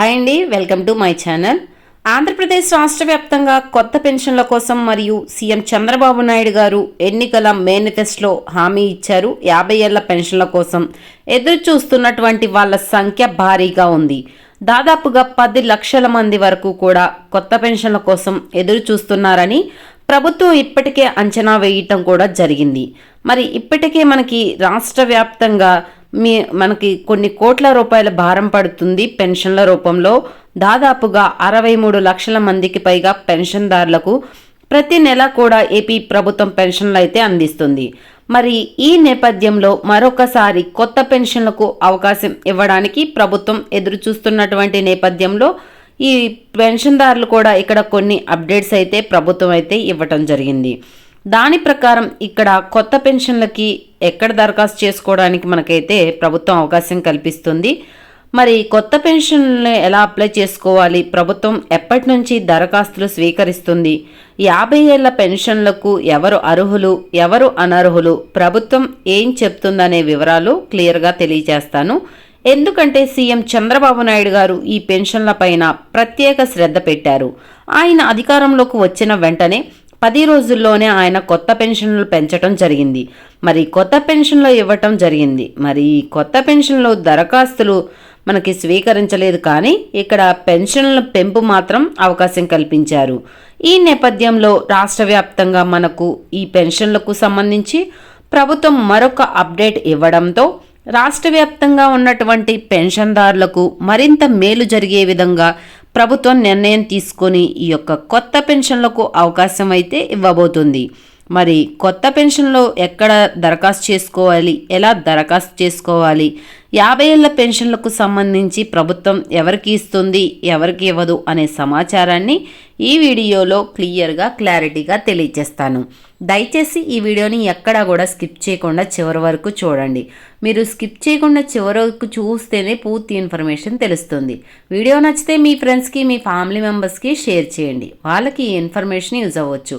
Hi అండి welcome to my channel. Andhra Pradesh రాష్ట్ర వ్యాప్తంగా కొత్త పెన్షన్ల కోసం మరియు సీఎం చంద్రబాబు నాయుడు గారు ఎన్నికల మేనిఫెస్టోలో హామీ ఇచ్చారు. యాభై ఏళ్ళ పెన్షన్ల కోసం ఎదురు చూస్తున్నటువంటి వాళ్ళ సంఖ్య భారీగా ఉంది. దాదాపుగా పది లక్షల మంది వరకు కూడా కొత్త పెన్షన్ల కోసం ఎదురు చూస్తున్నారని ప్రభుత్వం ఇప్పటికే అంచనా వేయటం కూడా జరిగింది. మరి ఇప్పటికే మనకి రాష్ట్ర వ్యాప్తంగా మీ మనకి కొన్ని కోట్ల రూపాయల భారం పడుతుంది పెన్షన్ల రూపంలో. దాదాపుగా అరవై మూడు లక్షల మందికి పైగా పెన్షన్దారులకు ప్రతి నెల కూడా ఏపీ ప్రభుత్వం పెన్షన్లు అయితే అందిస్తుంది. మరి ఈ నేపథ్యంలో మరొకసారి కొత్త పెన్షన్లకు అవకాశం ఇవ్వడానికి ప్రభుత్వం ఎదురు చూస్తున్నటువంటి నేపథ్యంలో ఈ పెన్షన్దారులు కూడా ఇక్కడ కొన్ని అప్డేట్స్ అయితే ప్రభుత్వం అయితే ఇవ్వటం జరిగింది. దాని ప్రకారం ఇక్కడ కొత్త పెన్షన్లకి ఎక్కడ దరఖాస్తు చేసుకోవడానికి మనకైతే ప్రభుత్వం అవకాశం కల్పిస్తుంది. మరి కొత్త పెన్షన్లు ఎలా అప్లై చేసుకోవాలి? ప్రభుత్వం ఎప్పటి నుంచి దరఖాస్తులు స్వీకరిస్తుంది? యాభై ఏళ్ళ పెన్షన్లకు ఎవరు అర్హులు ఎవరు అనర్హులు? ప్రభుత్వం ఏం చెప్తుందనే వివరాలు క్లియర్గా తెలియజేస్తాను. ఎందుకంటే సీఎం చంద్రబాబు నాయుడు గారు ఈ పెన్షన్ల పైన ప్రత్యేక శ్రద్ధ పెట్టారు. ఆయన అధికారంలోకి వచ్చిన వెంటనే పది రోజుల్లోనే ఆయన కొత్త పెన్షన్లు పెంచడం జరిగింది. మరి కొత్త పెన్షన్లు ఇవ్వటం జరిగింది. మరి ఈ కొత్త పెన్షన్లు దరఖాస్తులు మనకి స్వీకరించలేదు కానీ ఇక్కడ పెన్షన్ల పెంపు మాత్రం అవకాశం కల్పించారు. ఈ నేపథ్యంలో రాష్ట్ర వ్యాప్తంగా మనకు ఈ పెన్షన్లకు సంబంధించి ప్రభుత్వం మరొక అప్డేట్ ఇవ్వడంతో రాష్ట్ర వ్యాప్తంగా ఉన్నటువంటి పెన్షన్దారులకు మరింత మేలు జరిగే విధంగా ప్రభుత్వం నిర్ణయం తీసుకొని ఈ యొక్క కొత్త పెన్షన్లకు అవకాశం అయితే ఇవ్వబోతుంది. మరి కొత్త పెన్షన్లో ఎక్కడ దరఖాస్తు చేసుకోవాలి? ఎలా దరఖాస్తు చేసుకోవాలి? యాభై ఏళ్ళ పెన్షన్లకు సంబంధించి ప్రభుత్వం ఎవరికి ఇస్తుంది ఎవరికి ఇవ్వదు అనే సమాచారాన్ని ఈ వీడియోలో క్లియర్గా క్లారిటీగా తెలియజేస్తాను. దయచేసి ఈ వీడియోని ఎక్కడా కూడా స్కిప్ చేయకుండా చివరి వరకు చూడండి. మీరు స్కిప్ చేయకుండా చివరి వరకు చూస్తేనే పూర్తి ఇన్ఫర్మేషన్ తెలుస్తుంది. వీడియో నచ్చితే మీ ఫ్రెండ్స్కి మీ ఫ్యామిలీ మెంబర్స్కి షేర్ చేయండి. వాళ్ళకి ఈ ఇన్ఫర్మేషన్ యూజ్ అవ్వచ్చు.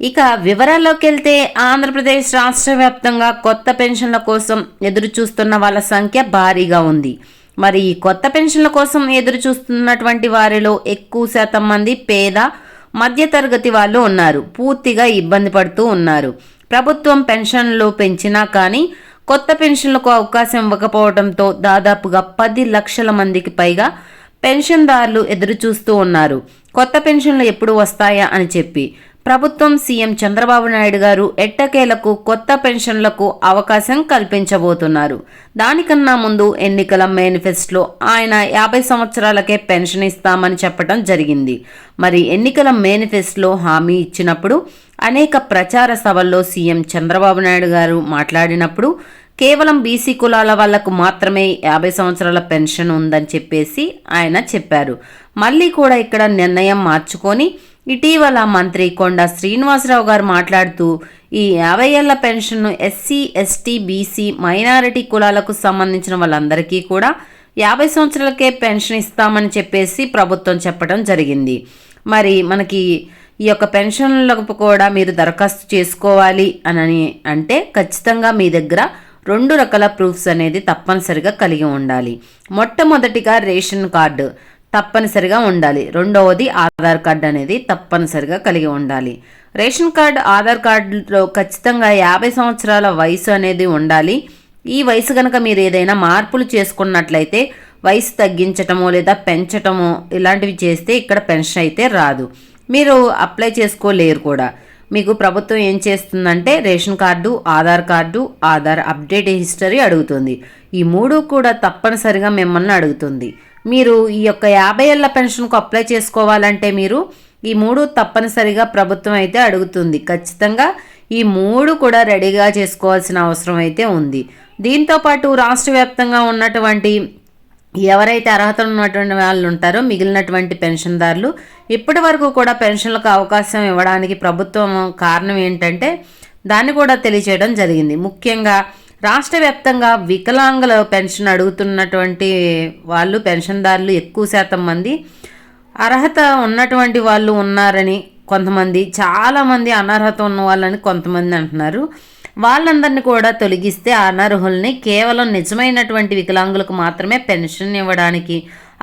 ఇక వివరాల్లోకి వెళ్తే ఆంధ్రప్రదేశ్ రాష్ట్ర వ్యాప్తంగా కొత్త పెన్షన్ల కోసం ఎదురు చూస్తున్న వాళ్ళ సంఖ్య భారీగా ఉంది. మరి ఈ కొత్త పెన్షన్ల కోసం ఎదురు చూస్తున్నటువంటి వారిలో ఎక్కువ శాతం మంది పేద మధ్యతరగతి వాళ్ళు ఉన్నారు. పూర్తిగా ఇబ్బంది పడుతూ ఉన్నారు. ప్రభుత్వం పెన్షన్లు పెంచినా కానీ కొత్త పెన్షన్లకు అవకాశం ఇవ్వకపోవడంతో దాదాపుగా పది లక్షల మందికి పైగా పెన్షన్దారులు ఎదురు చూస్తూ ఉన్నారు. కొత్త పెన్షన్లు ఎప్పుడు వస్తాయా అని చెప్పి ప్రభుత్వం సీఎం చంద్రబాబు నాయుడు గారు ఎట్టకేలకు కొత్త పెన్షన్లకు అవకాశం కల్పించబోతున్నారు. దానికన్నా ముందు ఎన్నికల మేనిఫెస్టోలో ఆయన యాభై సంవత్సరాలకే పెన్షన్ ఇస్తామని చెప్పడం జరిగింది. మరి ఎన్నికల మేనిఫెస్టోలో హామీ ఇచ్చినప్పుడు అనేక ప్రచార సభల్లో సీఎం చంద్రబాబు నాయుడు గారు మాట్లాడినప్పుడు కేవలం బీసీ కులాల వాళ్ళకు మాత్రమే యాభై సంవత్సరాల పెన్షన్ ఉందని చెప్పేసి ఆయన చెప్పారు. మళ్ళీ కూడా ఇక్కడ నిర్ణయం మార్చుకొని ఇటీవల మంత్రి కొండ శ్రీనివాసరావు గారు మాట్లాడుతూ ఈ యాభై ఏళ్ళ పెన్షన్ను ఎస్సీ ఎస్టీ బీసీ మైనారిటీ కులాలకు సంబంధించిన వాళ్ళందరికీ కూడా యాభై సంవత్సరాలకే పెన్షన్ ఇస్తామని చెప్పేసి ప్రభుత్వం చెప్పడం జరిగింది. మరి మనకి ఈ యొక్క పెన్షన్లకు కూడా మీరు దరఖాస్తు చేసుకోవాలి అని అంటే ఖచ్చితంగా మీ దగ్గర రెండు రకాల ప్రూఫ్స్ అనేది తప్పనిసరిగా కలిగి ఉండాలి. మొట్టమొదటిగా రేషన్ కార్డు. తప్పనిసరిగా ఉండాలి. రెండవది ఆధార్ కార్డు అనేది తప్పనిసరిగా కలిగి ఉండాలి. రేషన్ కార్డు ఆధార్ కార్డులో ఖచ్చితంగా యాభై సంవత్సరాల వయసు అనేది ఉండాలి. ఈ వయసు కనుక మీరు ఏదైనా మార్పులు చేసుకున్నట్లయితే వయసు తగ్గించటమో లేదా పెంచటమో ఇలాంటివి చేస్తే ఇక్కడ పెన్షన్ అయితే రాదు. మీరు అప్లై చేసుకోలేరు కూడా. మీకు ప్రభుత్వం ఏం చేస్తుందంటే ration card Aadhaar card Aadhaar update history అడుగుతుంది. ఈ మూడు కూడా తప్పనిసరిగా మిమ్మల్ని అడుగుతుంది. మీరు ఈ యొక్క యాభై ఏళ్ళ పెన్షన్కు అప్లై చేసుకోవాలంటే మీరు ఈ మూడు తప్పనిసరిగా ప్రభుత్వం అయితే అడుగుతుంది. ఖచ్చితంగా ఈ మూడు కూడా రెడీగా చేసుకోవాల్సిన అవసరం అయితే ఉంది. దీంతోపాటు రాష్ట్ర వ్యాప్తంగా ఉన్నటువంటి ఎవరైతే అర్హత ఉన్నటువంటి వాళ్ళు ఉంటారో మిగిలినటువంటి పెన్షన్దారులు ఇప్పటి వరకు కూడా పెన్షన్లకు అవకాశం ఇవ్వడానికి ప్రభుత్వం కారణం ఏంటంటే దాన్ని కూడా తెలియచేయడం జరిగింది. ముఖ్యంగా రాష్ట్ర వ్యాప్తంగా వికలాంగుల పెన్షన్ అడుగుతున్నటువంటి వాళ్ళు పెన్షన్దారులు ఎక్కువ శాతం మంది అర్హత ఉన్నటువంటి వాళ్ళు ఉన్నారని కొంతమంది చాలామంది అనర్హత ఉన్న వాళ్ళని కొంతమంది అంటున్నారు. వాళ్ళందరినీ కూడా తొలగిస్తే అనర్హుల్ని కేవలం నిజమైనటువంటి వికలాంగులకు మాత్రమే పెన్షన్ ఇవ్వడానికి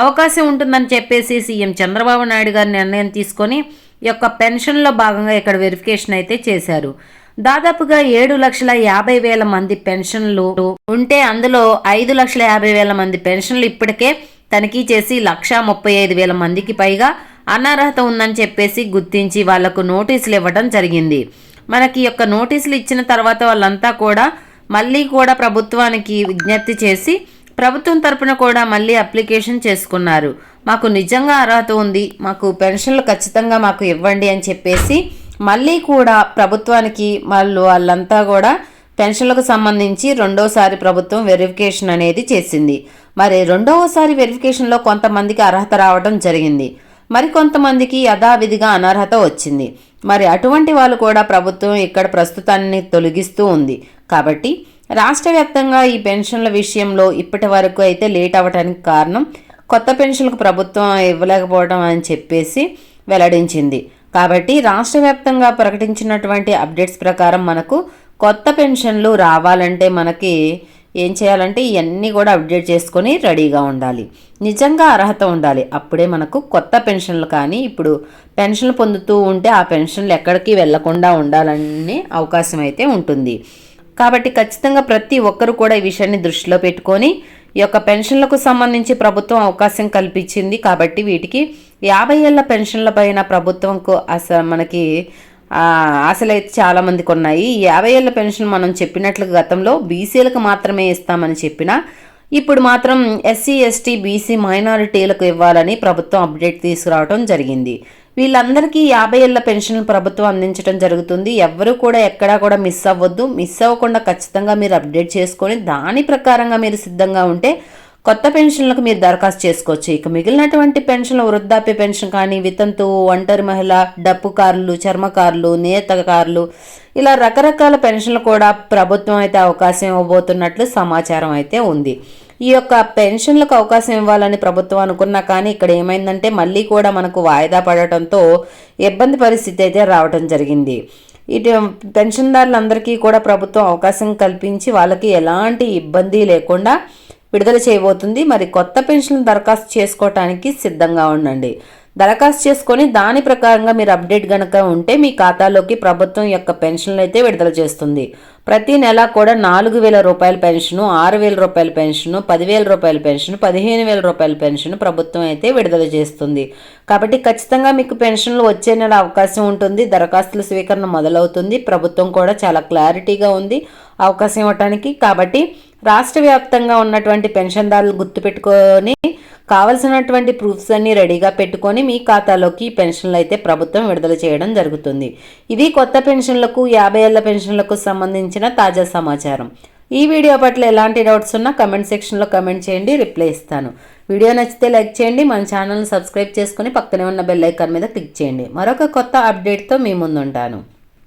అవకాశం ఉంటుందని చెప్పేసి సీఎం చంద్రబాబు నాయుడు గారు నిర్ణయం తీసుకొని ఈ యొక్క పెన్షన్లో భాగంగా ఇక్కడ వెరిఫికేషన్ అయితే చేశారు. దాదాపుగా ఏడు లక్షల యాభై వేల మంది పెన్షన్లు ఉంటే అందులో ఐదు లక్షల యాభై వేల మంది పెన్షన్లు ఇప్పటికే తనిఖీ చేసి లక్ష ముప్పై ఐదు వేల మందికి పైగా అనర్హత ఉందని చెప్పేసి గుర్తించి వాళ్ళకు నోటీసులు ఇవ్వడం జరిగింది. మనకి యొక్క నోటీసులు ఇచ్చిన తర్వాత వాళ్ళంతా కూడా మళ్ళీ కూడా ప్రభుత్వానికి విజ్ఞప్తి చేసి ప్రభుత్వం తరపున కూడా మళ్ళీ అప్లికేషన్ చేసుకున్నారు. మాకు నిజంగా అర్హత ఉంది మాకు పెన్షన్లు ఖచ్చితంగా మాకు ఇవ్వండి అని చెప్పేసి మళ్ళీ కూడా ప్రభుత్వానికి వాళ్ళు వాళ్ళంతా కూడా పెన్షన్లకు సంబంధించి రెండోసారి ప్రభుత్వం వెరిఫికేషన్ అనేది చేసింది. మరి రెండవసారి వెరిఫికేషన్లో కొంతమందికి అర్హత రావడం జరిగింది. మరి కొంతమందికి యథావిధిగా అనర్హత వచ్చింది. మరి అటువంటి వాళ్ళు కూడా ప్రభుత్వం ఇక్కడ ప్రస్తుతాన్ని తొలగిస్తూ ఉంది. కాబట్టి రాష్ట్ర వ్యాప్తంగా ఈ పెన్షన్ల విషయంలో ఇప్పటి వరకు అయితే లేట్ అవ్వడానికి కారణం కొత్త పెన్షన్లకు ప్రభుత్వం ఇవ్వలేకపోవడం అని చెప్పేసి వెల్లడించింది. కాబట్టి రాష్ట్ర వ్యాప్తంగా ప్రకటించినటువంటి అప్డేట్స్ ప్రకారం మనకు కొత్త పెన్షన్లు రావాలంటే మనకి ఏం చేయాలంటే ఇవన్నీ కూడా అప్డేట్ చేసుకొని రెడీగా ఉండాలి. నిజంగా అర్హత ఉండాలి. అప్పుడే మనకు కొత్త పెన్షన్లు కానీ ఇప్పుడు పెన్షన్లు పొందుతూ ఉంటే ఆ పెన్షన్లు ఎక్కడికి వెళ్ళకుండా ఉండాలనే అవకాశం అయితే ఉంటుంది. కాబట్టి ఖచ్చితంగా ప్రతి ఒక్కరు కూడా ఈ విషయాన్ని దృష్టిలో పెట్టుకొని ఈ యొక్క పెన్షన్లకు సంబంధించి ప్రభుత్వం అవకాశం కల్పించింది కాబట్టి వీటికి యాభై ఏళ్ళ పెన్షన్ల పైన ప్రభుత్వంకు అసలు మనకి ఆశలు అయితే చాలామందికి ఉన్నాయి. యాభై ఏళ్ళ పెన్షన్ మనం చెప్పినట్లుగా గతంలో బీసీలకు మాత్రమే ఇస్తామని చెప్పిన ఇప్పుడు మాత్రం ఎస్సీ ఎస్టీ బీసీ మైనారిటీలకు ఇవ్వాలని ప్రభుత్వం అప్డేట్ తీసుకురావడం జరిగింది. వీళ్ళందరికీ యాభై ఏళ్ళ పెన్షన్లు ప్రభుత్వం అందించడం జరుగుతుంది. ఎవరు కూడా ఎక్కడా కూడా మిస్ అవ్వద్దు. మిస్ అవ్వకుండా ఖచ్చితంగా మీరు అప్డేట్ చేసుకొని దాని ప్రకారంగా మీరు సిద్ధంగా ఉంటే కొత్త పెన్షన్లకు మీరు దరఖాస్తు చేసుకోవచ్చు. ఇక మిగిలినటువంటి పెన్షన్లు వృద్ధాప్య పెన్షన్ కానీ వితంతు ఒంటరి మహిళ డప్పు కార్లు చర్మకారులు నేతకారులు ఇలా రకరకాల పెన్షన్లు కూడా ప్రభుత్వం అయితే అవకాశం ఇవ్వబోతున్నట్లు సమాచారం అయితే ఉంది. ఈ యొక్క పెన్షన్లకు అవకాశం ఇవ్వాలని ప్రభుత్వం అనుకున్నా కానీ ఇక్కడ ఏమైందంటే మళ్ళీ కూడా మనకు వాయిదా పడటంతో ఇబ్బంది పరిస్థితి అయితే రావడం జరిగింది. ఇటు పెన్షన్దారులందరికీ కూడా ప్రభుత్వం అవకాశం కల్పించి వాళ్ళకి ఎలాంటి ఇబ్బంది లేకుండా విడుదల చేయబోతుంది. మరి కొత్త పెన్షన్ దరఖాస్తు చేసుకోవటానికి సిద్ధంగా ఉండండి. దరఖాస్తు చేసుకొని దాని ప్రకారంగా మీరు అప్డేట్ గనక ఉంటే మీ ఖాతాలోకి ప్రభుత్వం యొక్క పెన్షన్లు అయితే విడుదల చేస్తుంది. ప్రతి నెల కూడా నాలుగు వేల రూపాయల పెన్షను ఆరు వేల రూపాయల పెన్షను పదివేల రూపాయల పెన్షన్ పదిహేను వేల రూపాయల పెన్షన్ ప్రభుత్వం అయితే విడుదల చేస్తుంది. కాబట్టి ఖచ్చితంగా మీకు పెన్షన్లు వచ్చే నెల అవకాశం ఉంటుంది. దరఖాస్తుల స్వీకరణ మొదలవుతుంది. ప్రభుత్వం కూడా చాలా క్లారిటీగా ఉంది. అవకాశం ఇవ్వటానికి. కాబట్టి రాష్ట్ర వ్యాప్తంగా ఉన్నటువంటి పెన్షన్దారులు గుర్తుపెట్టుకొని కావలసినటువంటి ప్రూఫ్స్ అన్ని రెడీగా పెట్టుకొని మీ ఖాతాలోకి పెన్షన్లు అయితే ప్రభుత్వం విడుదల చేయడం జరుగుతుంది. ఇది కొత్త పెన్షన్లకు యాభై ఏళ్ళ పెన్షన్లకు సంబంధించిన తాజా సమాచారం. ఈ వీడియో పట్ల ఎలాంటి డౌట్స్ ఉన్నా కమెంట్ సెక్షన్లో కమెంట్ చేయండి రిప్లై ఇస్తాను. వీడియో నచ్చితే లైక్ చేయండి మన ఛానల్ని సబ్స్క్రైబ్ చేసుకుని పక్కనే ఉన్న బెల్ ఐకాన్ మీద క్లిక్ చేయండి. మరొక కొత్త అప్డేట్తో మీ ముందుంటాను.